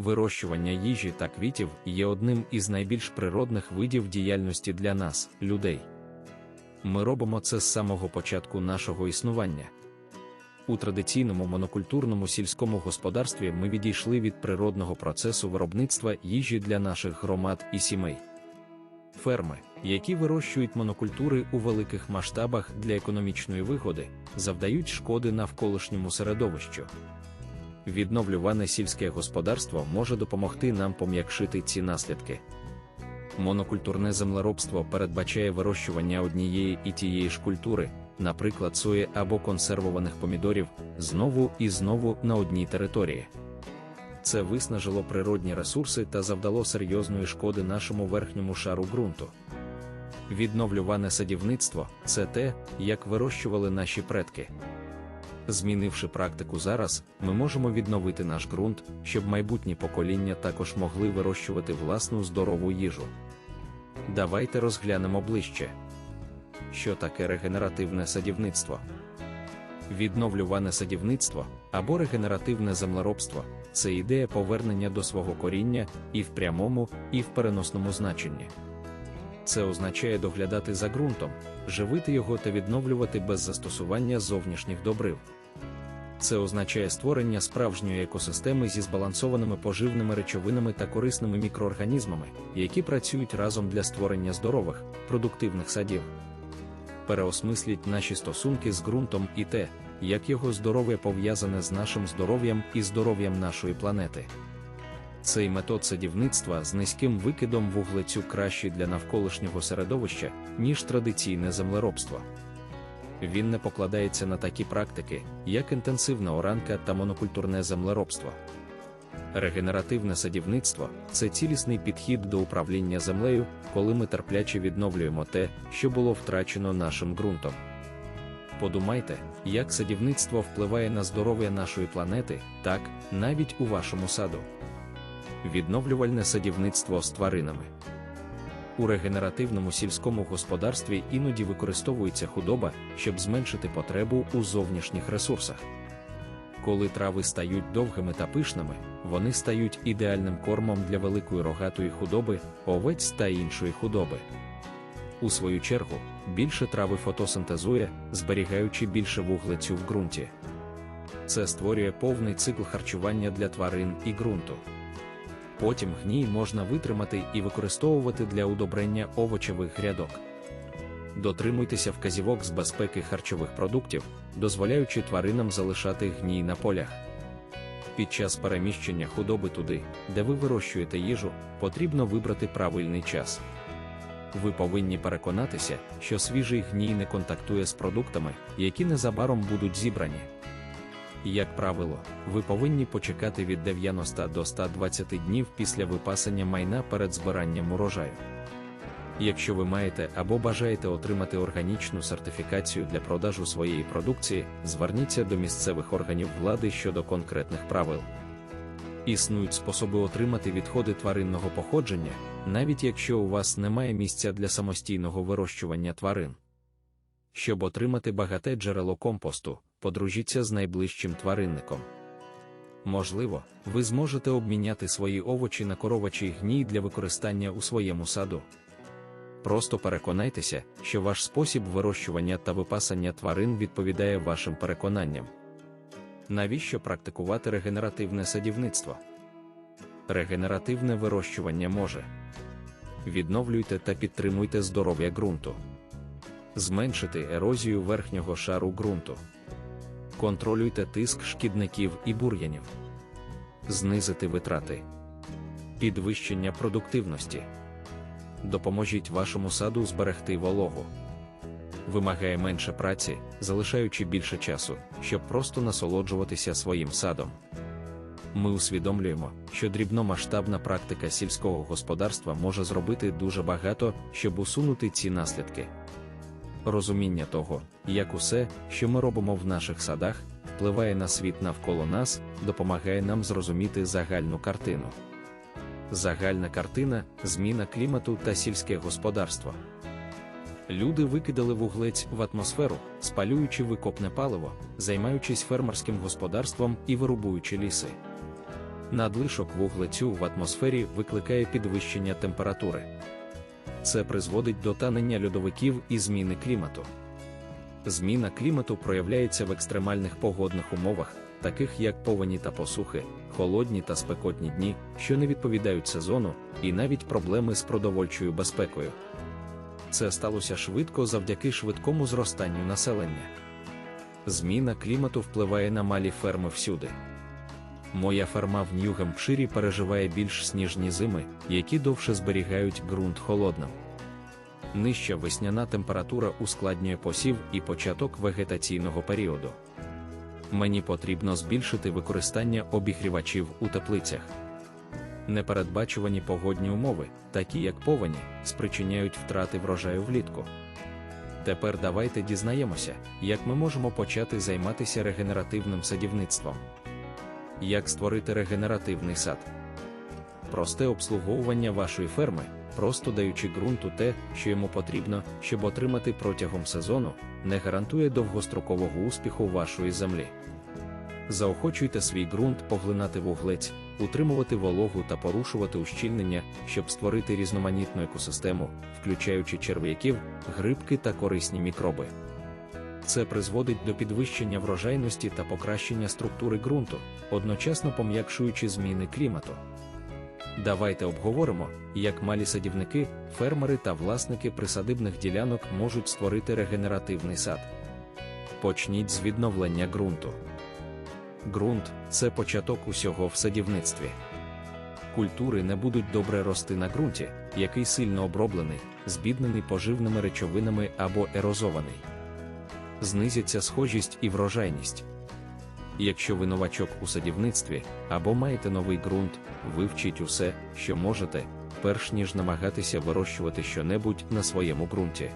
Вирощування їжі та квітів є одним із найбільш природних видів діяльності для нас, людей. Ми робимо це з самого початку нашого існування. У традиційному монокультурному сільському господарстві ми відійшли від природного процесу виробництва їжі для наших громад і сімей. Ферми, які вирощують монокультури у великих масштабах для економічної вигоди, завдають шкоди навколишньому середовищу. Відновлюване сільське господарство може допомогти нам пом'якшити ці наслідки. Монокультурне землеробство передбачає вирощування однієї і тієї ж культури, наприклад, сої або консервованих помідорів, знову і знову на одній території. Це виснажило природні ресурси та завдало серйозної шкоди нашому верхньому шару ґрунту. Відновлюване садівництво це те, як вирощували наші предки. Змінивши практику зараз, ми можемо відновити наш ґрунт, щоб майбутні покоління також могли вирощувати власну здорову їжу. Давайте розглянемо ближче. Що таке регенеративне садівництво? Відновлюване садівництво або регенеративне землеробство це ідея повернення до свого коріння і в прямому, і в переносному значенні. Це означає доглядати за ґрунтом, живити його та відновлювати без застосування зовнішніх добрив. Це означає створення справжньої екосистеми зі збалансованими поживними речовинами та корисними мікроорганізмами, які працюють разом для створення здорових, продуктивних садів. Переосмисліть наші стосунки з ґрунтом і те, як його здоров'я пов'язане з нашим здоров'ям і здоров'ям нашої планети. Цей метод садівництва з низьким викидом вуглецю кращий для навколишнього середовища, ніж традиційне землеробство. Він не покладається на такі практики, як інтенсивна оранка та монокультурне землеробство. Регенеративне садівництво це цілісний підхід до управління землею, коли ми терпляче відновлюємо те, що було втрачено нашим ґрунтом. Подумайте, як садівництво впливає на здоров'я нашої планети, так, навіть у вашому саду. Відновлювальне садівництво з тваринами. У регенеративному сільському господарстві іноді використовується худоба, щоб зменшити потребу у зовнішніх ресурсах. Коли трави стають довгими та пишними, вони стають ідеальним кормом для великої рогатої худоби, овець та іншої худоби. У свою чергу, більше трави фотосинтезує, зберігаючи більше вуглецю в ґрунті. Це створює повний цикл харчування для тварин і ґрунту. Потім гній можна витримати і використовувати для удобрення овочевих грядок. Дотримуйтеся вказівок з безпеки харчових продуктів, дозволяючи тваринам залишати гній на полях. Під час переміщення худоби туди, де ви вирощуєте їжу, потрібно вибрати правильний час. Ви повинні переконатися, що свіжий гній не контактує з продуктами, які незабаром будуть зібрані. Як правило, ви повинні почекати від 90 до 120 днів після випасання майна перед збиранням урожаю. Якщо ви маєте або бажаєте отримати органічну сертифікацію для продажу своєї продукції, зверніться до місцевих органів влади щодо конкретних правил. Існують способи отримати відходи тваринного походження, навіть якщо у вас немає місця для самостійного вирощування тварин. Щоб отримати багате джерело компосту, подружіться з найближчим тваринником. Можливо, ви зможете обміняти свої овочі на коровачий гній для використання у своєму саду. Просто переконайтеся, що ваш спосіб вирощування та випасання тварин відповідає вашим переконанням. Навіщо практикувати регенеративне садівництво? Регенеративне вирощування може відновлюйте та підтримуйте здоров'я ґрунту, зменшити ерозію верхнього шару ґрунту, контролюйте тиск шкідників і бур'янів, знизити витрати, підвищення продуктивності. Допоможіть вашому саду зберегти вологу. Вимагає менше праці, залишаючи більше часу, щоб просто насолоджуватися своїм садом. Ми усвідомлюємо, що дрібномасштабна практика сільського господарства може зробити дуже багато, щоб усунути ці наслідки. Розуміння того, як усе, що ми робимо в наших садах, впливає на світ навколо нас, допомагає нам зрозуміти загальну картину. Загальна картина, зміна клімату та сільське господарство. Люди викидали вуглець в атмосферу, спалюючи викопне паливо, займаючись фермерським господарством і вирубуючи ліси. Надлишок вуглецю в атмосфері викликає підвищення температури. Це призводить до танення льодовиків і зміни клімату. Зміна клімату проявляється в екстремальних погодних умовах, таких як повені та посухи, холодні та спекотні дні, що не відповідають сезону, і навіть проблеми з продовольчою безпекою. Це сталося швидко завдяки швидкому зростанню населення. Зміна клімату впливає на малі ферми всюди. Моя ферма в Нью-Гемпширі переживає більш сніжні зими, які довше зберігають ґрунт холодним. Нижча весняна температура ускладнює посів і початок вегетаційного періоду. Мені потрібно збільшити використання обігрівачів у теплицях. Непередбачувані погодні умови, такі як повені, спричиняють втрати врожаю влітку. Тепер давайте дізнаємося, як ми можемо почати займатися регенеративним садівництвом. Як створити регенеративний сад? Просте обслуговування вашої ферми, просто даючи ґрунту те, що йому потрібно, щоб отримати протягом сезону, не гарантує довгострокового успіху вашої землі. Заохочуйте свій ґрунт поглинати вуглець, утримувати вологу та порушувати ущільнення, щоб створити різноманітну екосистему, включаючи черв'яків, грибки та корисні мікроби. Це призводить до підвищення врожайності та покращення структури ґрунту, одночасно пом'якшуючи зміни клімату. Давайте обговоримо, як малі садівники, фермери та власники присадибних ділянок можуть створити регенеративний сад. Почніть з відновлення ґрунту. Ґрунт це початок усього в садівництві. Культури не будуть добре рости на ґрунті, який сильно оброблений, збіднений поживними речовинами або ерозований. Знизяться схожість і врожайність. Якщо ви новачок у садівництві або маєте новий ґрунт, вивчіть усе, що можете, перш ніж намагатися вирощувати щонебудь на своєму ґрунті.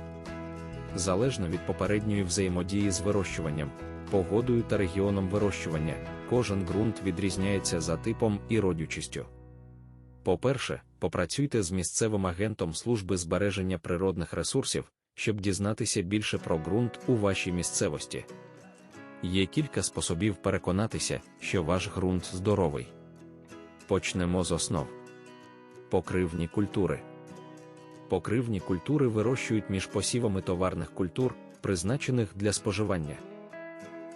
Залежно від попередньої взаємодії з вирощуванням, погодою та регіоном вирощування, кожен ґрунт відрізняється за типом і родючістю. По-перше, попрацюйте з місцевим агентом служби збереження природних ресурсів, щоб дізнатися більше про ґрунт у вашій місцевості. Є кілька способів переконатися, що ваш ґрунт здоровий. Почнемо з основ. Покривні культури. Покривні культури вирощують між посівами товарних культур, призначених для споживання.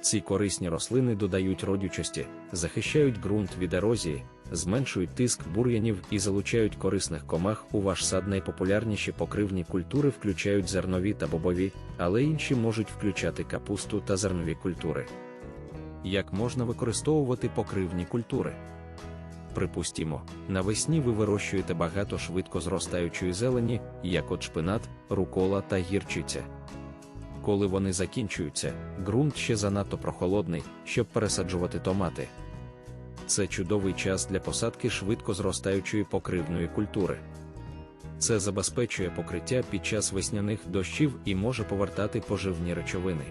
Ці корисні рослини додають родючості, захищають ґрунт від ерозії, зменшують тиск бур'янів і залучають корисних комах. У ваш сад найпопулярніші покривні культури включають зернові та бобові, але інші можуть включати капусту та зернові культури. Як можна використовувати покривні культури? Припустімо, навесні ви вирощуєте багато швидко зростаючої зелені, як от шпинат, рукола та гірчиця. Коли вони закінчуються, ґрунт ще занадто прохолодний, щоб пересаджувати томати. Це чудовий час для посадки швидко зростаючої покривної культури. Це забезпечує покриття під час весняних дощів і може повертати поживні речовини.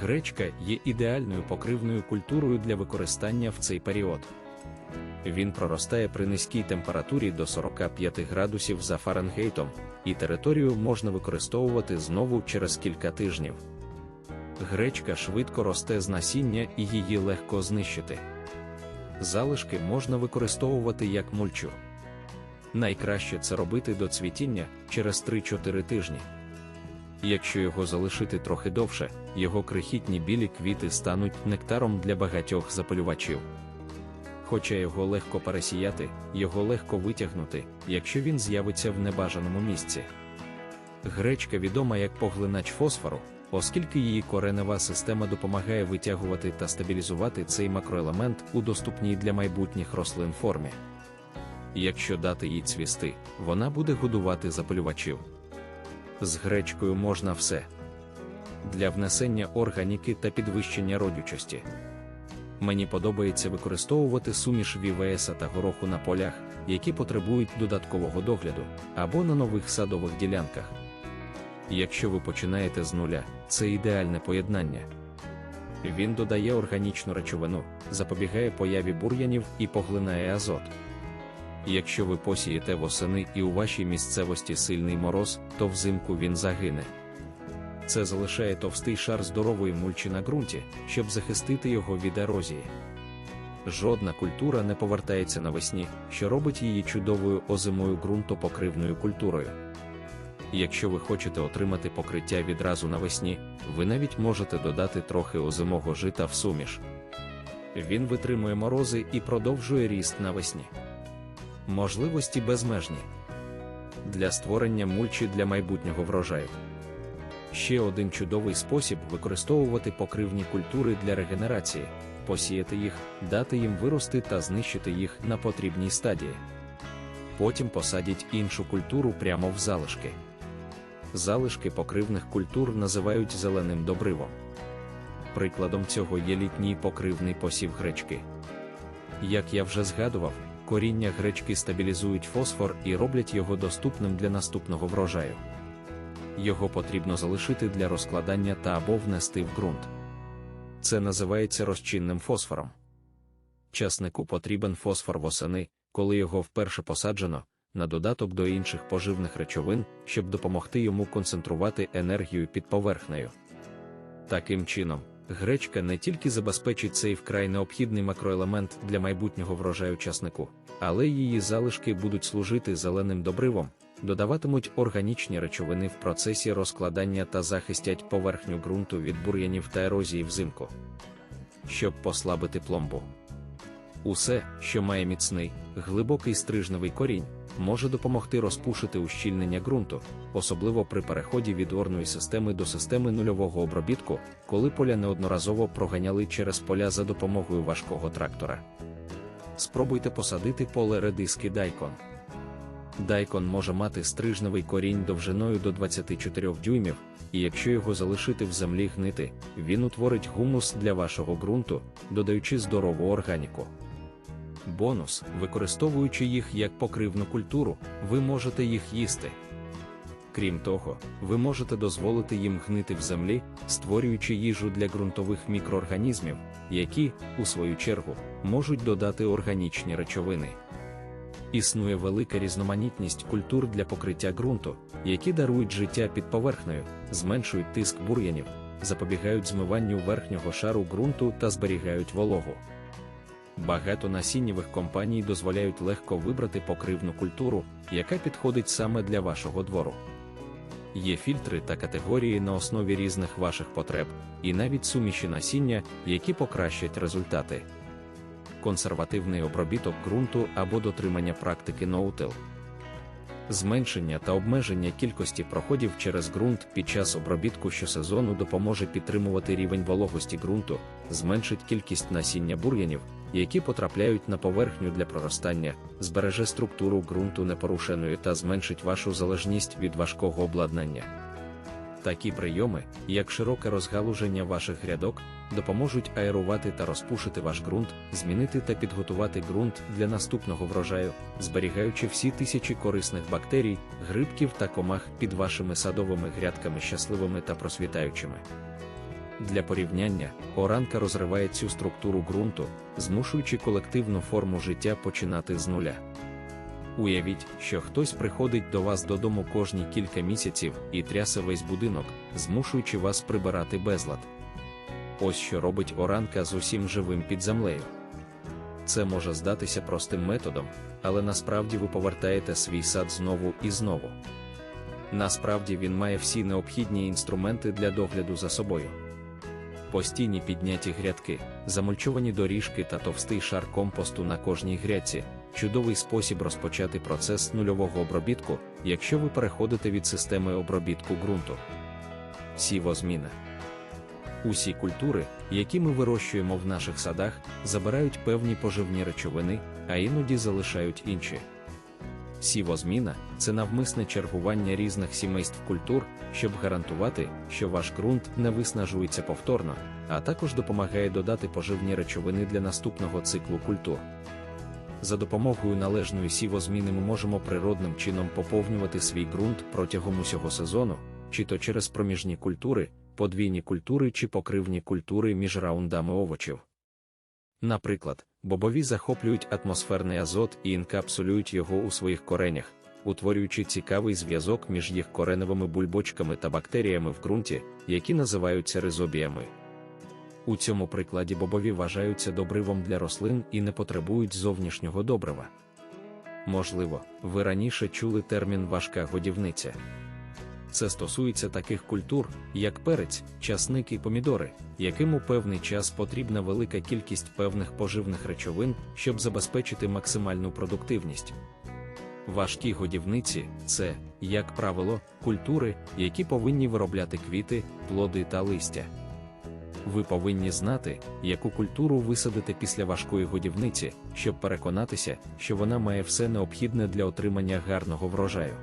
Гречка є ідеальною покривною культурою для використання в цей період. Він проростає при низькій температурі до 45 градусів за Фаренгейтом, і територію можна використовувати знову через кілька тижнів. Гречка швидко росте з насіння і її легко знищити. Залишки можна використовувати як мульчу. Найкраще це робити до цвітіння через 3-4 тижні. Якщо його залишити трохи довше, його крихітні білі квіти стануть нектаром для багатьох запалювачів. Хоча його легко пересіяти, його легко витягнути, якщо він з'явиться в небажаному місці. Гречка відома як поглинач фосфору, оскільки її коренева система допомагає витягувати та стабілізувати цей макроелемент у доступній для майбутніх рослин формі. Якщо дати їй цвісти, вона буде годувати запалювачів. З гречкою можна все для внесення органіки та підвищення родючості. Мені подобається використовувати суміш вівеса та гороху на полях, які потребують додаткового догляду, або на нових садових ділянках. Якщо ви починаєте з нуля, це ідеальне поєднання. Він додає органічну речовину, запобігає появі бур'янів і поглинає азот. Якщо ви посієте восени і у вашій місцевості сильний мороз, то взимку він загине. Це залишає товстий шар здорової мульчі на ґрунті, щоб захистити його від ерозії. Жодна культура не повертається навесні, що робить її чудовою озимою ґрунтопокривною культурою. Якщо ви хочете отримати покриття відразу навесні, ви навіть можете додати трохи озимого жита в суміш. Він витримує морози і продовжує ріст навесні. Можливості безмежні для створення мульчі для майбутнього врожаю. Ще один чудовий спосіб використовувати покривні культури для регенерації, посіяти їх, дати їм вирости та знищити їх на потрібній стадії. Потім посадіть іншу культуру прямо в залишки. Залишки покривних культур називають зеленим добривом. Прикладом цього є літній покривний посів гречки. Як я вже згадував, коріння гречки стабілізують фосфор і роблять його доступним для наступного врожаю. Його потрібно залишити для розкладання та або внести в ґрунт. Це називається розчинним фосфором. Часнику потрібен фосфор восени, коли його вперше посаджено, на додаток до інших поживних речовин, щоб допомогти йому концентрувати енергію під поверхнею. Таким чином, гречка не тільки забезпечить цей вкрай необхідний макроелемент для майбутнього врожаю часнику, але її залишки будуть служити зеленим добривом, додаватимуть органічні речовини в процесі розкладання та захистять поверхню ґрунту від бур'янів та ерозії взимку. Щоб послабити пломбу. Усе, що має міцний, глибокий стрижневий корінь, може допомогти розпушити ущільнення ґрунту, особливо при переході від орної системи до системи нульового обробітку, коли поля неодноразово проганяли через поля за допомогою важкого трактора. Спробуйте посадити поле редиски дайкон. Дайкон може мати стрижневий корінь довжиною до 24 дюймів, і якщо його залишити в землі гнити, він утворить гумус для вашого ґрунту, додаючи здорову органіку. Бонус, використовуючи їх як покривну культуру, ви можете їх їсти. Крім того, ви можете дозволити їм гнити в землі, створюючи їжу для ґрунтових мікроорганізмів, які, у свою чергу, можуть додати органічні речовини. Існує велика різноманітність культур для покриття ґрунту, які дарують життя під поверхнею, зменшують тиск бур'янів, запобігають змиванню верхнього шару ґрунту та зберігають вологу. Багато насіннєвих компаній дозволяють легко вибрати покривну культуру, яка підходить саме для вашого двору. Є фільтри та категорії на основі різних ваших потреб, і навіть суміші насіння, які покращать результати. Консервативний обробіток ґрунту або дотримання практики ноутил. Зменшення та обмеження кількості проходів через ґрунт під час обробітку щосезону допоможе підтримувати рівень вологості ґрунту, зменшить кількість насіння бур'янів, які потрапляють на поверхню для проростання, збереже структуру ґрунту непорушеною та зменшить вашу залежність від важкого обладнання. Такі прийоми, як широке розгалуження ваших грядок, допоможуть аерувати та розпушити ваш ґрунт, змінити та підготувати ґрунт для наступного врожаю, зберігаючи всі тисячі корисних бактерій, грибків та комах під вашими садовими грядками щасливими та просвітаючими. Для порівняння, оранка розриває цю структуру ґрунту, змушуючи колективну форму життя починати з нуля. Уявіть, що хтось приходить до вас додому кожні кілька місяців і трясе весь будинок, змушуючи вас прибирати безлад. Ось що робить оранка з усім живим під землею. Це може здатися простим методом, але насправді ви повертаєте свій сад знову і знову. Насправді він має всі необхідні інструменти для догляду за собою. Постійні підняті грядки, замульчовані доріжки та товстий шар компосту на кожній грядці чудовий спосіб розпочати процес нульового обробітку, якщо ви переходите від системи обробітку ґрунту. Сівозміна. Усі культури, які ми вирощуємо в наших садах, забирають певні поживні речовини, а іноді залишають інші. Сівозміна це навмисне чергування різних сімейств культур, щоб гарантувати, що ваш ґрунт не виснажується повторно, а також допомагає додати поживні речовини для наступного циклу культур. За допомогою належної сівозміни ми можемо природним чином поповнювати свій ґрунт протягом усього сезону, чи то через проміжні культури, подвійні культури чи покривні культури між раундами овочів. Наприклад, бобові захоплюють атмосферний азот і інкапсулюють його у своїх коренях, утворюючи цікавий зв'язок між їх кореневими бульбочками та бактеріями в ґрунті, які називаються ризобіями. У цьому прикладі бобові вважаються добривом для рослин і не потребують зовнішнього добрива. Можливо, ви раніше чули термін важка годівниця. Це стосується таких культур, як перець, часник і помідори, яким у певний час потрібна велика кількість певних поживних речовин, щоб забезпечити максимальну продуктивність. Важкі годівниці це, як правило, культури, які повинні виробляти квіти, плоди та листя. Ви повинні знати, яку культуру висадити після важкої годівниці, щоб переконатися, що вона має все необхідне для отримання гарного врожаю.